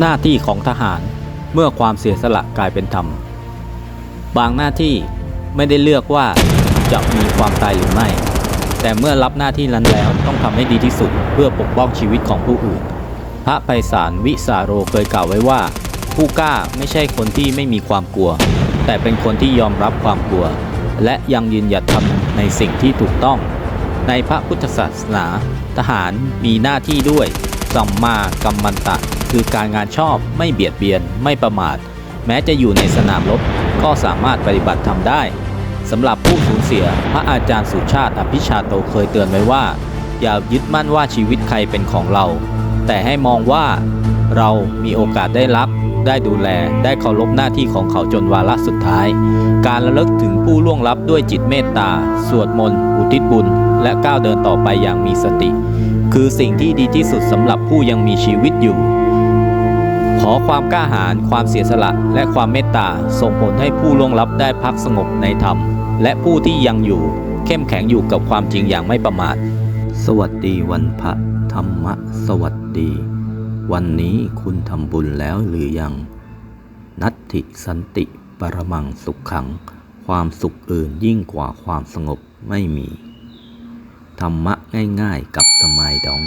หน้าที่ของทหารเมื่อความเสียสละกลายเป็นธรรม บางหน้าที่ไม่ได้เลือกว่าจะมีความตายหรือไม่ แต่เมื่อรับหน้าที่นั้นแล้วต้องทำให้ดีที่สุดเพื่อปกป้องชีวิตของผู้อื่น พระไพศาลวิสาโรเคยกล่าวไว้ว่า ผู้กล้าไม่ใช่คนที่ไม่มีความกลัว แต่เป็นคนที่ยอมรับความกลัว และยังยืนหยัดทำในสิ่งที่ถูกต้อง ในพระพุทธศาสนา ทหารมีหน้าที่ด้วยสัมมากัมมันตะ คือการงานชอบไม่เบียดเบียน ไม่ประมาท แม้จะอยู่ในสนามรบก็สามารถปฏิบัติทำได้สำหรับผู้สูญเสีย พระอาจารย์สุชาติอภิชาโตเคยเตือนไว้ว่า อย่ายึดมั่นว่าชีวิตใครเป็นของเรา แต่ให้มองว่าเรามีโอกาสได้รับ ได้ดูแล ได้เคารพหน้าที่ของเขาจนวาระสุดท้าย การระลึกถึงผู้ล่วงลับด้วยจิตเมตตา สวดมนต์อุทิศบุญ และก้าวเดินต่อไปอย่างมีสติ คือสิ่งที่ดีที่สุดสำหรับผู้ยังมีชีวิตอยู่ อความกล้าหาญความเสียสละและความเมตตาส่งผลให้ผู้ล่วงลับได้พักสงบในธรรม และผู้ที่ยังอยู่ เข้มแข็งอยู่กับความจริงอย่างไม่ประมาท สวัสดีวันพระธรรมสวัสดี วันนี้คุณทำบุญแล้วหรือยัง นัตถิสันติปรมังสุขขัง ความสุขอื่นยิ่งกว่าความสงบไม่มี ธรรมะง่ายๆกับสมัยดอง